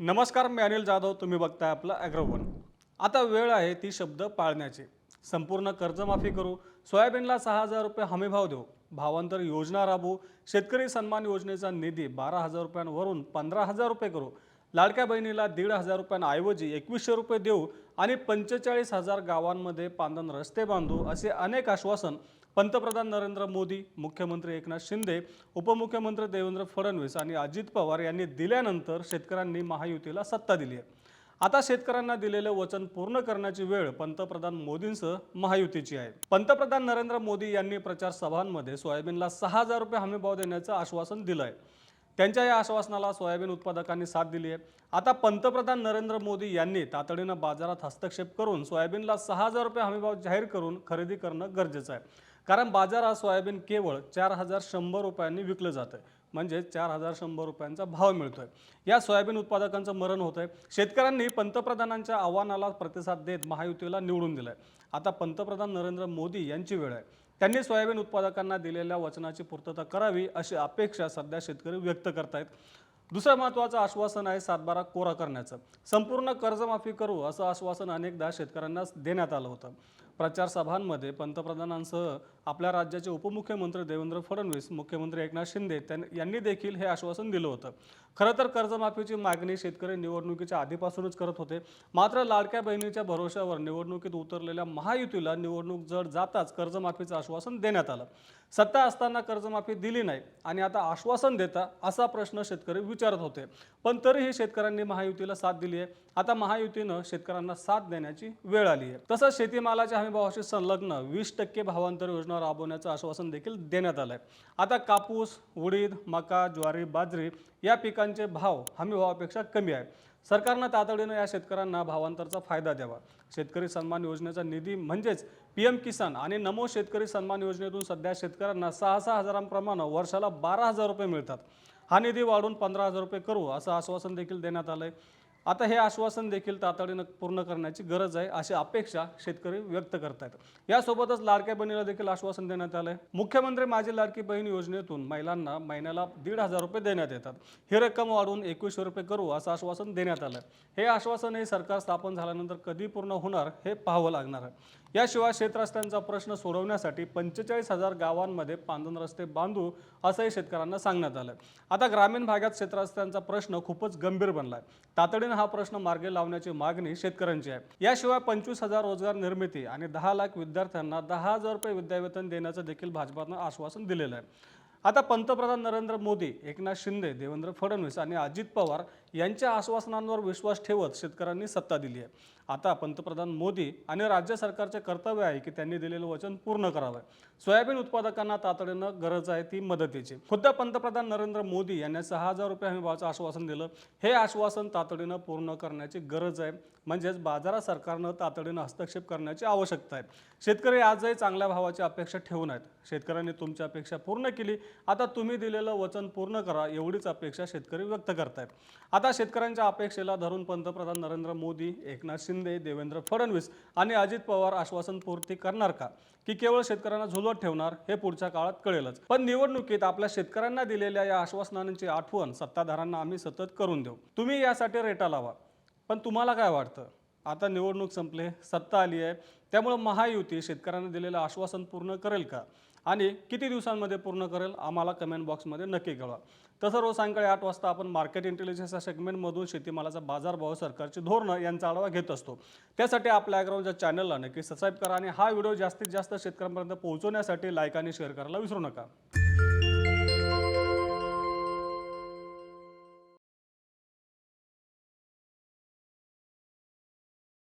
नमस्कार मी अनिल जाधव. तुम्ही बघताय आपलं ॲग्रोवन आता वेळ आहे ती शब्द पाळण्याची. संपूर्ण कर्जमाफी करू. सोयाबीनला सहा हजार रुपये हमीभाव देऊ. भावांतर योजना राबवू. शेतकरी सन्मान योजनेचा निधी बारा हजार रुपयांवरून पंधरा हजार रुपये करू. लाडक्या बहिणीला दीड हजार रुपयांऐवजी एकवीसशे रुपये देऊ आणि पंचेचाळीस हजार गावांमध्ये पांदन रस्ते बांधू असे अनेक आश्वासन पंतप्रधान नरेंद्र मोदी मुख्यमंत्री एकनाथ शिंदे उपमुख्यमंत्री देवेंद्र फडणवीस आणि अजित पवार यांनी दिल्यानंतर शेतकऱ्यांनी महायुतीला सत्ता दिली आहे आता शेतकऱ्यांना दिलेले वचन पूर्ण करण्याची वेळ पंतप्रधान मोदींसह महायुतीची आहे. पंतप्रधान नरेंद्र मोदी यांनी प्रचार सभांमध्ये सोयाबीनला सहा हजार रुपये हमीभाव देण्याचं आश्वासन दिलं आहे त्यांच्या या आश्वासनाला सोयाबीन उत्पादकांनी साथ दिली आहे आता पंतप्रधान नरेंद्र मोदी यांनी तातडीनं बाजारात हस्तक्षेप करून सोयाबीनला सहा हजार रुपये हमीभाव जाहीर करून खरेदी करणं गरजेचं आहे. कारण बाजारात सोयाबीन केवळ चार हजार शंभर रुपयांनी विकलं जातं म्हणजे चार हजार शंभर रुपयांचा भाव मिळतोय. या सोयाबीन उत्पादकांचं मरण होत आहे शेतकऱ्यांनी पंतप्रधानांच्या आव्हानाला प्रतिसाद देत महायुतीला निवडून दिलंय. आता पंतप्रधान नरेंद्र मोदी यांची वेळ आहे. त्यांनी सोयाबीन उत्पादकांना दिलेल्या वचनाची पूर्तता करावी अशी अपेक्षा सध्या शेतकरी व्यक्त करतायत. दुसरं महत्त्वाचं आश्वासन आहे सातबारा कोरा करण्याचं. संपूर्ण कर्जमाफी करू असं आश्वासन अनेकदा शेतकऱ्यांना देण्यात आलं होतं. प्रचार सभांमध्ये पंतप्रधानांसह आपल्या राज्याचे उपमुख्यमंत्री देवेंद्र फडणवीस मुख्यमंत्री एकनाथ शिंदे यांनी देखील हे आश्वासन दिलं होतं. खरं तर कर्जमाफीची मागणी शेतकरी निवडणुकीच्या आधीपासूनच करत होते. मात्र लाडक्या बहिणीच्या भरोश्यावर निवडणुकीत उतरलेल्या महायुतीला निवडणूक जड जाताच कर्जमाफीचं आश्वासन देण्यात आलं. सत्ता असताना कर्जमाफी दिली नाही आणि आता आश्वासन देता असा प्रश्न शेतकरी विचारत होते. पण तरीही शेतकऱ्यांनी महायुतीला साथ दिली आहे. आता महायुतीनं शेतकऱ्यांना साथ देण्याची वेळ आली आहे. तसंच शेतीमालाच्या हमीभावाशी संलग्न वीस टक्के भावांतर योजना राबवण्याचं आश्वासन देखील देण्यात आलं आहे आता कापूस उडीद मका ज्वारी बाजरी या पिकांचे भाव हमीभावापेक्षा कमी आहे. सरकारनं तातडीनं या शेतकऱ्यांना भावांतरचा फायदा द्यावा. शेतकरी सन्मान योजनेचा निधी म्हणजेच पी एम किसान आणि नमो शेतकरी सन्मान योजनेतून सध्या शेतकऱ्यांना सहा सहा हजारांप्रमाणे वर्षाला बारा हजार रुपये मिळतात. हा निधी वाढून पंधरा हजार रुपये करू असं आश्वासन देखील देण्यात आलंय. आता हे आश्वासन देखील तातडीनं पूर्ण करण्याची गरज आहे अशी अपेक्षा शेतकरी व्यक्त करतायत. यासोबतच लाडक्या बहिणीला देखील आश्वासन देण्यात आलंय. मुख्यमंत्री माझी लाडकी बहीण योजनेतून महिलांना महिन्याला दीड हजार रुपये देण्यात येतात. ही रक्कम वाढवून एकवीसशे रुपये करू असं आश्वासन देण्यात आलं हे आश्वासन हे सरकार स्थापन झाल्यानंतर कधी पूर्ण होणार हे पाहावं लागणार आहे. याशिवाय शेतरस्त्यांचा प्रश्न सोडवण्यासाठी पंचेचाळीस हजार गावांमध्ये पांधन रस्ते बांधू असंही शेतकऱ्यांना सांगण्यात आलं आता ग्रामीण भागात शेतरस्त्यांचा प्रश्न खूपच गंभीर बनलाय. तातडीनं हा प्रश्न मार्गे लावण्याची मागणी शेतकऱ्यांची आहे. याशिवाय पंचवीस हजार रोजगार निर्मिती आणि दहा लाख विद्यार्थ्यांना दहा हजार रुपये विद्यावेतन देण्याचं देखील भाजपानं आश्वासन दिलेलं आहे. आता पंतप्रधान नरेंद्र मोदी एकनाथ शिंदे देवेंद्र फडणवीस आणि अजित पवार यांच्या आश्वासनांवर विश्वास ठेवत शेतकऱ्यांनी सत्ता दिली आहे. आता पंतप्रधान मोदी आणि राज्य सरकारचे कर्तव्य आहे की त्यांनी दिलेलं वचन पूर्ण करावं. सोयाबीन उत्पादकांना तातडीनं गरज आहे ती मदतीची. खुद्द पंतप्रधान नरेंद्र मोदी यांनी सहा हजार रुपये हमीभावाचं आश्वासन दिलं. हे आश्वासन तातडीनं पूर्ण करण्याची गरज आहे. म्हणजेच बाजारात सरकारनं तातडीनं हस्तक्षेप करण्याची आवश्यकता आहे. शेतकरी आजही चांगल्या भावाची अपेक्षा ठेवून आहेत. शेतकऱ्यांनी तुमची अपेक्षा पूर्ण केली. आता तुम्ही दिलेलं वचन पूर्ण करा एवढीच अपेक्षा शेतकरी व्यक्त करतायत. आता शेतकऱ्यांच्या अपेक्षेला धरून पंतप्रधान नरेंद्र मोदी एकनाथ शिंदे देवेंद्र फडणवीस आणि अजित पवार आश्वासन पूर्ती करणार का? की केवळ शेतकऱ्यांना झुलवत ठेवणार हे पुढच्या काळात कळेलच. पण निवडणुकीत आपल्या शेतकऱ्यांना दिलेल्या या आश्वासनांची आठवण सत्ताधाऱ्यांना आम्ही सतत करून देऊ. तुम्ही यासाठी रेटा लावा. पण तुम्हाला काय वाटतं? आता निवडणूक संपले सत्ता आली आहे. त्यामुळं महायुती शेतकऱ्यांना दिलेलं आश्वासन पूर्ण करेल का? आणि किती दिवसांमध्ये पूर्ण करेल आम्हाला कमेंट बॉक्समध्ये नक्की कळवा. तसं रोज सायंकाळी आठ वाजता आपण मार्केट इंटेलिजन्स या सेगमेंटमधून शेतीमालाचा बाजारभाव सरकारची धोरणं यांचा आढावा घेत असतो. त्यासाठी आपल्या अॅग्राऊंडच्या चॅनलला नक्की सबस्क्राईब करा आणि हा व्हिडिओ जास्तीत जास्त शेतकऱ्यांपर्यंत पोहोचवण्यासाठी लाईक आणि शेअर करायला विसरू नका.